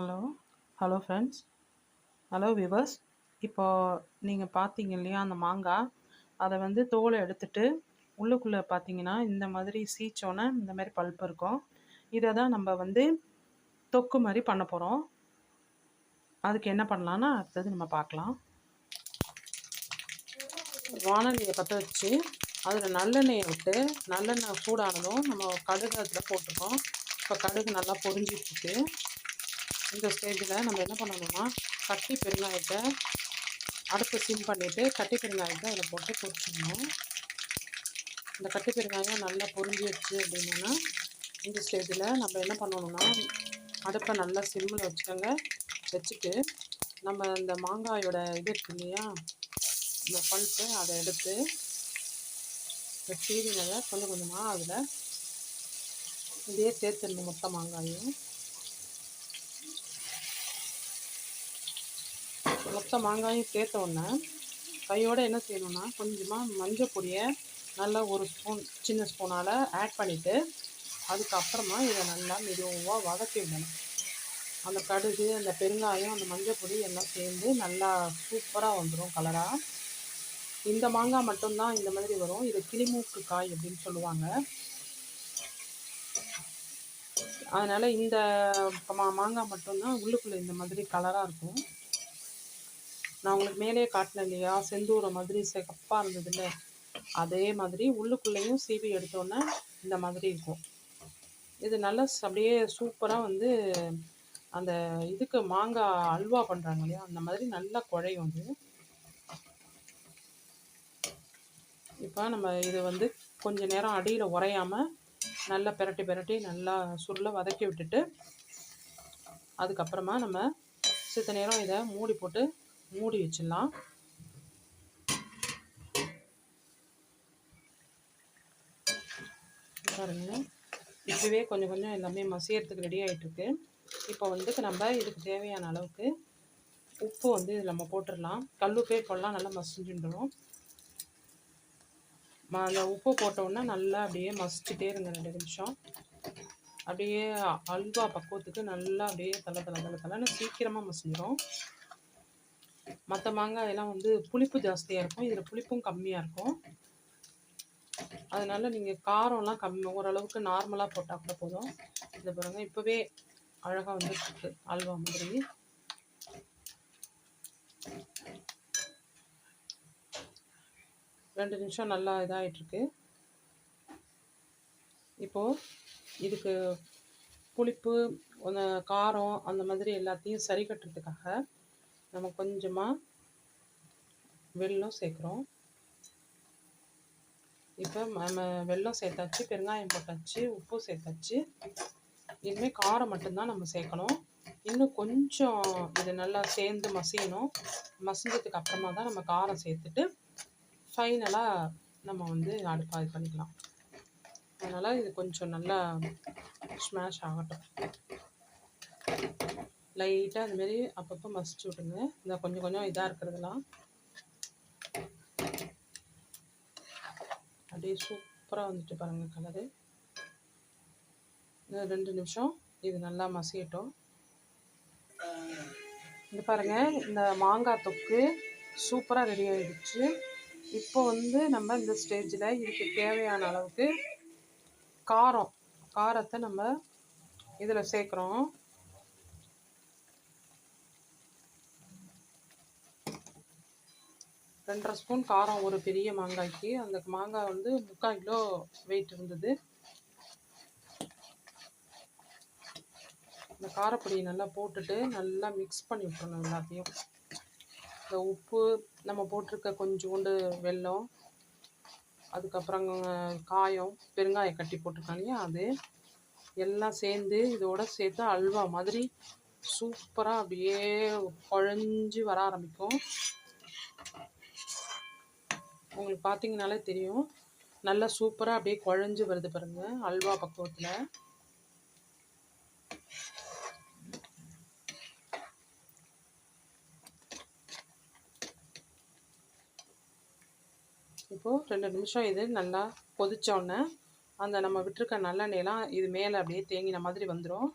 Hello hello friends hello viewers இப்போ நீங்கள் பார்த்தீங்க இல்லையா அந்த மாங்காய் அதை வந்து தோலை எடுத்துட்டு உள்ளுக்குள்ளே பார்த்தீங்கன்னா இந்த மாதிரி சீச்சோன்னே இந்த மாதிரி பல்ப் இருக்கும். இதை தான் நம்ம வந்து தொக்கு மாதிரி பண்ண போகிறோம் அதுக்கு என்ன பண்ணலான்னா அடுத்தது நம்ம பார்க்கலாம் வானலியை பற்ற வச்சு அதில் நல்லெண்ணெயை விட்டு நல்லெண்ணெய் சூடானதும் நம்ம கடுகு அதில் போட்டிருக்கோம் இப்போ கடுகு நல்லா பொரிஞ்சிட்ருக்கு இந்த ஸ்டேஜில் நம்ம என்ன பண்ணணும்னா கட்டி பெருங்காயத்தை அடுப்பு சிம் பண்ணிவிட்டு கட்டி பெருங்காயத்தை அதில் போட்டு பொரிச்சிடணும். இந்த கட்டி பெருங்காயம் நல்லா பொரிஞ்சிடுச்சு அப்படின்னா இந்த ஸ்டேஜில் நம்ம என்ன பண்ணணும்னா அடுப்பை நல்லா சிம்மில் வச்சுக்கோங்க. வச்சுட்டு நம்ம இந்த மாங்காயோட இது இருக்கு இல்லையா இந்த பல்ப்பு அதை எடுத்து இந்த சீரினதை கொஞ்சம் கொஞ்சமாக அதில் இதே சேர்த்துடணும் மொத்த மாங்காயும். மொத்த மாங்காயும் சேர்த்த உடனே கையோடு என்ன செய்யணும்னா கொஞ்சமாக மஞ்சள் பொடியை நல்லா ஒரு ஸ்பூன் சின்ன ஸ்பூனால் ஆட் பண்ணிவிட்டு அதுக்கப்புறமா இதை நல்லா மெதுவாக வதக்கி விடணும். அந்த கடுகு அந்த பெருங்காயம் அந்த மஞ்சள் பொடி எல்லாம் சேர்ந்து நல்லா சூப்பராக வந்துடும் கலராக இந்த மாங்காய் மட்டும்தான் இந்த மாதிரி வரும். இது கிளிமூக்கு காய் அப்படின்னு சொல்லுவாங்க. அதனால் இந்த மா மாங்காய் மட்டும்தான் உள்ளுக்குள்ளே இந்த மாதிரி கலராக இருக்கும். நான் உங்களுக்கு மேலே காட்டினேன் இல்லையா? செந்தூரை மாதிரி செகப்பாக இருந்ததுல்ல அதே மாதிரி உள்ளுக்குள்ளேயும் சீவி எடுத்தோன்னே இந்த மாதிரி இருக்கும். இது நல்லா அப்படியே சூப்பராக வந்து அந்த இதுக்கு மாங்காய் அல்வா பண்ணுறாங்க இல்லையா? அந்த மாதிரி நல்லா குழையும் வந்து இப்போ நம்ம இது வந்து கொஞ்ச நேரம் அடியில் உரையாமல் நல்லா பெரட்டி பெரட்டி நல்லா சுருளை வதக்கி விட்டுட்டு அதுக்கப்புறமா நம்ம சித்த நேரம் இதை மூடி போட்டு மூடி வச்சிடலாம். பாருங்க. இப்போவே கொஞ்சம் கொஞ்சம் எல்லாமே மசியறதுக்கு ரெடி ஆகிட்டுருக்கு இப்போ வந்து நம்ம இதுக்கு தேவையான அளவுக்கு உப்பு வந்து இதில் நம்ம போட்டுடலாம். கல்லுப்பே போடலாம் நல்லா மசிஞ்சுன்றோம் அந்த உப்பு போட்டோன்னா நல்லா அப்படியே மசிச்சுட்டே இருங்க ரெண்டு நிமிஷம். அப்படியே அல்வா பக்குவத்துக்கு நல்லா அப்படியே தலை தலை தலை தலைன்னு சீக்கிரமாக மசிஞ்சிடும் மற்ற மாங்காயெல்லாம் வந்து புளிப்பு ஜாஸ்தியாக இருக்கும். இதில் புளிப்பும் கம்மியாக இருக்கும். அதனால் நீங்கள் காரம்லாம் கம்மி ஓரளவுக்கு நார்மலாக போட்டால் கூட போதும். இதை பாருங்கள் இப்போவே அழகாக வந்துருக்கு அல்வா மாதிரி. ரெண்டு நிமிஷம் நல்லா இதாகிட்டுருக்கு இப்போது இதுக்கு புளிப்பு காரம் அந்த மாதிரி எல்லாத்தையும் சரி கட்டுறதுக்காக நம்ம கொஞ்சமாக வெல்லம் சேர்க்குறோம். இப்போ நம்ம வெல்லம் சேர்த்தாச்சு பெருங்காயம் போட்டாச்சு உப்பு சேர்த்தாச்சு. இனிமேல் காரம் மட்டும்தான் நம்ம சேர்க்கணும். இன்னும் கொஞ்சம் இது நல்லா சேர்ந்து மசியணும். மசிஞ்சதுக்கு அப்புறமா தான் நம்ம காரம் சேர்த்துட்டு ஃபைனலாக நம்ம வந்து அடுப்பா இது பண்ணிக்கலாம். அதனால் இது கொஞ்சம் நல்லா ஸ்மாஷ் ஆகட்டும். லைட்டாக அதுமாரி அப்பப்போ மசிச்சு விட்டுங்க இந்த கொஞ்சம் கொஞ்சம் இதாக இருக்கிறதுலாம் அப்படியே சூப்பராக வந்துட்டு பாருங்கள் கலரு. ரெண்டு நிமிஷம். இது நல்லா மசியட்டும். இது பாருங்கள் இந்த மாங்காய் தொக்கு சூப்பராக ரெடி ஆகிடுச்சு இப்போ வந்து நம்ம இந்த ஸ்டேஜில் இதுக்கு தேவையான அளவுக்கு காரம் காரத்தை நம்ம இதில் சேர்க்குறோம். ரெண்டரை ஸ்பூன் காரம் ஒரு பெரிய மாங்காய்க்கு. அந்த மாங்காய் வந்து முக்கால் கிலோ வெயிட் இருந்தது. இந்த காரப்பொடியை நல்லா போட்டுட்டு நல்லா மிக்ஸ் பண்ணி விட்டுறணும் எல்லாத்தையும். இந்த உப்பு நம்ம போட்டிருக்க கொஞ்சோண்டு வெல்லம் அதுக்கப்புறம் காயம் பெருங்காயம் கட்டி போட்டிருக்காங்க இல்லையா அது எல்லாம் சேர்ந்து இதோட சேர்த்து அல்வா மாதிரி சூப்பராக அப்படியே குழஞ்சி வர ஆரம்பிக்கும். உங்களுக்கு பார்த்தீங்கனாலே தெரியும். நல்லா சூப்பராக அப்படியே குழஞ்சி வருது பாருங்கள் அல்வா பக்குவத்தில். இப்போது ரெண்டு நிமிஷம் இது நல்லா கொதித்தோடனே அந்த நம்ம விட்டுருக்க நல்லெண்ணெயெல்லாம் இது மேலே அப்படியே தேங்கின மாதிரி வந்துடும்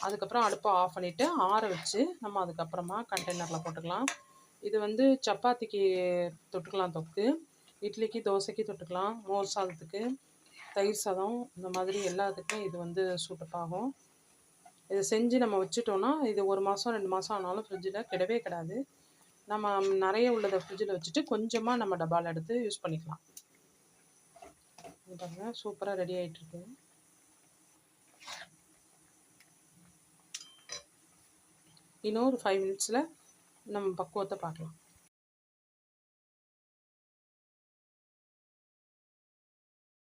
அதுக்கப்புறம் அடுப்பை ஆஃப் பண்ணிவிட்டு ஆற வச்சு நம்ம அதுக்கப்புறமா கண்டெய்னரில் போட்டுக்கலாம். இது வந்து சப்பாத்திக்கு தொட்டுக்கலாம் தொக்கு. இட்லிக்கு தோசைக்கு தொட்டுக்கலாம். மோர் சாதத்துக்கு தயிர் சாதம் இந்த மாதிரி எல்லாத்துக்கும் இது வந்து சூட்டப் ஆகும். இதை செஞ்சு நம்ம வச்சுட்டோன்னா இது ஒரு மாதம் ரெண்டு மாதம் ஆனாலும் ஃப்ரிட்ஜில் கிடவே கிடாது. நம்ம நிறைய உள்ளதை ஃப்ரிட்ஜில் வச்சுட்டு கொஞ்சமாக நம்ம டப்பாவில் எடுத்து யூஸ் பண்ணிக்கலாம். பாருங்கள் சூப்பராக ரெடி ஆகிட்டுருக்கு இன்னும் ஒரு ஃபைவ் மினிட்ஸில் நம்ம பக்குவத்தை பார்க்கலாம்.